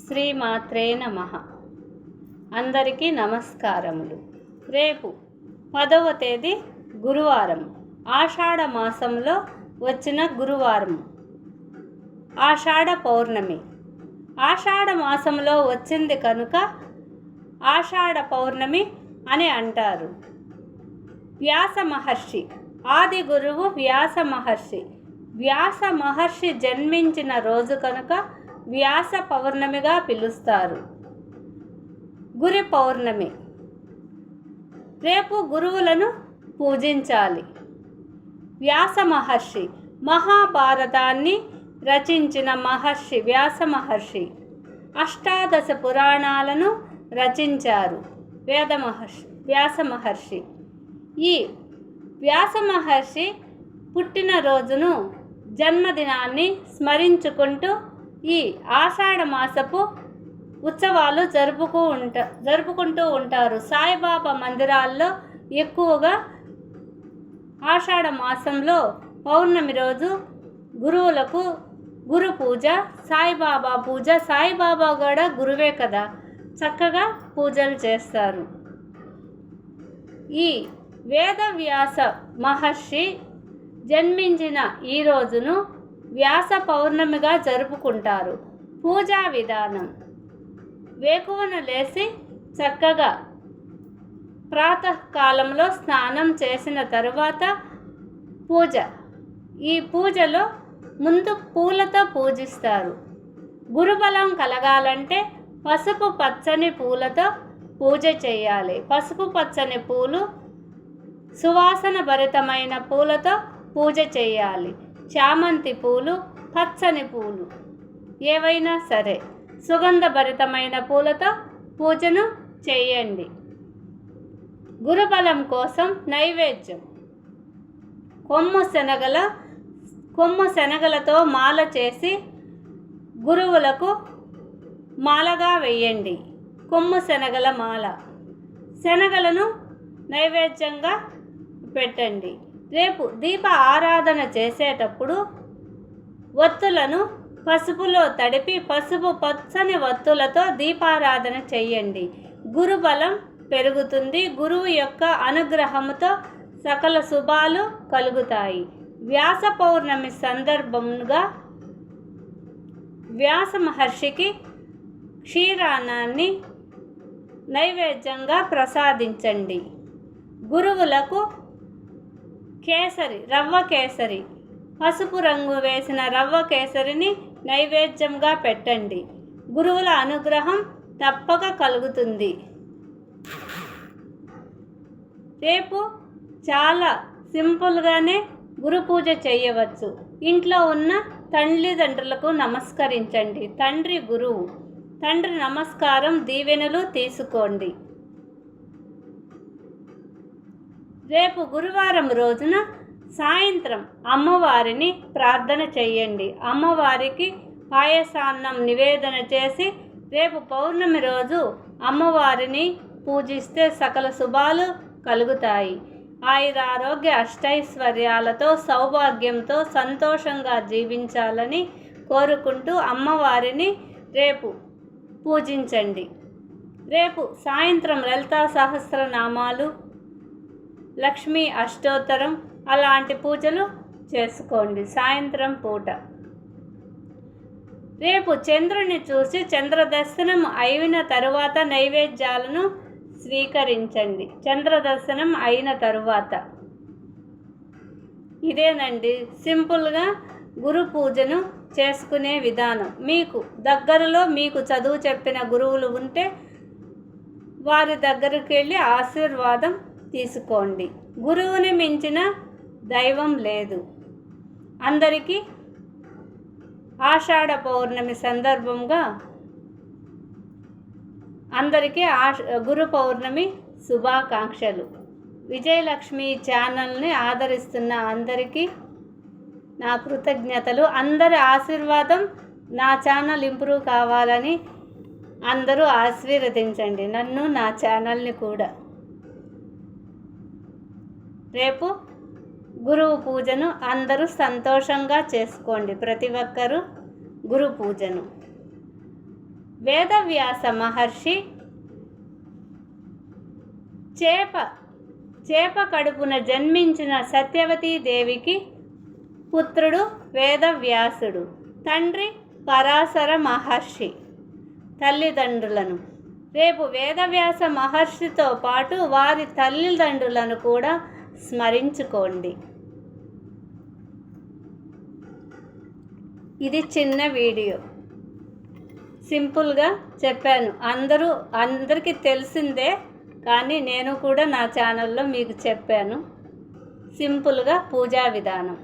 శ్రీమాత్రే నమ. అందరికీ నమస్కారములు. రేపు పదవ తేదీ గురువారం ఆషాఢ మాసంలో వచ్చిన గురువారం ఆషాఢ పౌర్ణమి. ఆషాఢ మాసంలో వచ్చింది కనుక ఆషాఢ పౌర్ణమి అని అంటారు. వ్యాస మహర్షి ఆది గురువు వ్యాస మహర్షి. వ్యాస మహర్షి జన్మించిన రోజు కనుక వ్యాస పౌర్ణమిగా పిలుస్తారు. గురి పౌర్ణమి. రేపు గురువులను పూజించాలి. వ్యాస మహర్షి మహాభారతాన్ని రచించిన మహర్షి వ్యాస మహర్షి అష్టాదశ పురాణాలను రచించారు వేద మహర్షి వ్యాస మహర్షి. ఈ వ్యాస మహర్షి పుట్టినరోజును జన్మదినాన్ని స్మరించుకుంటూ ఈ ఆషాఢ మాసపు ఉత్సవాలు జరుపుకు ఉంట జరుపుకుంటూ ఉంటారు. సాయిబాబా మందిరాల్లో ఎక్కువగా ఆషాఢ మాసంలో పౌర్ణమి రోజు గురువులకు గురు పూజ సాయిబాబా పూజ సాయిబాబా కూడా గురువే కదా చక్కగా పూజలు చేస్తారు. ఈ వేదవ్యాస మహర్షి జన్మించిన ఈ రోజును వ్యాస పౌర్ణమిగా జరుపుకుంటారు. పూజా విధానం. వేకువను లేచి చక్కగా ప్రాతకాలంలో స్నానం చేసిన తరువాత పూజ. ఈ పూజలో ముందు పూలతో పూజిస్తారు. గురుబలం కలగాలంటే పసుపు పచ్చని పూలతో పూజ చేయాలి. పసుపు పచ్చని పూలు సువాసన భరితమైన పూలతో పూజ చేయాలి. చామంతి పూలు పచ్చని పూలు. ఏవైనా సరే సుగంధభరితమైన పూలతో పూజను చేయండి. గురుబలం కోసం నైవేద్యం. కొమ్ము శనగల కొమ్ము శనగలతో మాల చేసి గురువులకు మాలగా వేయండి. కొమ్ము శనగల మాల. శనగలను నైవేద్యంగా పెట్టండి. రేపు దీప ఆరాధన చేసేటప్పుడు ఒత్తులను పసుపులో తడిపి పసుపు పచ్చని ఒత్తులతో దీపారాధన చేయండి. గురుబలం పెరుగుతుంది. గురువు యొక్క అనుగ్రహంతో సకల శుభాలు కలుగుతాయి. వ్యాస పౌర్ణమి సందర్భంగా వ్యాస మహర్షికి క్షీరాన్నాన్ని నైవేద్యంగా ప్రసాదించండి. గురువులకు కేసరి రవ్వ కేసరి. పసుపు రంగు వేసిన రవ్వ కేసరిని నైవేద్యంగా పెట్టండి. గురువుల అనుగ్రహం తప్పక కలుగుతుంది. రేపు చాలా సింపుల్గానే గురు పూజ చేయవచ్చు. ఇంట్లో ఉన్న తల్లిదండ్రులకు నమస్కరించండి. తండ్రి గురువు. తండ్రి నమస్కారం దీవెనలు తీసుకోండి. రేపు గురువారం రోజున సాయంత్రం అమ్మవారిని ప్రార్థన చేయండి. అమ్మవారికి పాయసాన్నం నివేదన చేసి రేపు పౌర్ణమి రోజు అమ్మవారిని పూజిస్తే సకల శుభాలు కలుగుతాయి. ఆయురారోగ్య అష్టైశ్వర్యాలతో సౌభాగ్యంతో సంతోషంగా జీవించాలని కోరుకుంటూ అమ్మవారిని రేపు పూజించండి. రేపు సాయంత్రం లలితా సహస్రనామాలు లక్ష్మీ అష్టోత్తరం అలాంటి పూజలు చేసుకోండి సాయంత్రం పూట. రేపు చంద్రుని చూసి చంద్రదర్శనం అయిన తరువాత నైవేద్యాలను స్వీకరించండి. చంద్రదర్శనం అయిన తరువాత. ఇదేనండి సింపుల్గా గురు పూజను చేసుకునే విధానం. మీకు దగ్గరలో మీకు చదువు చెప్పిన గురువులు ఉంటే వారి దగ్గరికి వెళ్ళి ఆశీర్వాదం తీసుకోండి. గురువుని మించిన దైవం లేదు. అందరికీ ఆషాఢ పౌర్ణమి సందర్భంగా అందరికీ ఆష గురు పౌర్ణమి శుభాకాంక్షలు. విజయలక్ష్మి ఛానల్ని ఆదరిస్తున్న అందరికీ నా కృతజ్ఞతలు. అందరి ఆశీర్వాదం నా ఛానల్ ఇంప్రూవ్ కావాలని అందరూ ఆశీర్వదించండి. నన్ను నా ఛానల్ని కూడా. రేపు గురువు పూజను అందరూ సంతోషంగా చేసుకోండి. ప్రతి ఒక్కరూ గురు పూజను. వేదవ్యాస మహర్షి చేప చేప కడుపున జన్మించిన సత్యవతీదేవికి పుత్రుడు వేదవ్యాసుడు. తండ్రి పరాశర మహర్షి తల్లిదండ్రులను. రేపు వేదవ్యాస మహర్షితో పాటు వారి తల్లిదండ్రులను కూడా స్మరించుకోండి. ఇది చిన్న వీడియో. సింపుల్గా చెప్పాను. అందరూ అందరికీ తెలిసిందే కానీ నేను కూడా నా ఛానల్లో మీకు చెప్పాను. సింపుల్గా పూజా విధానం.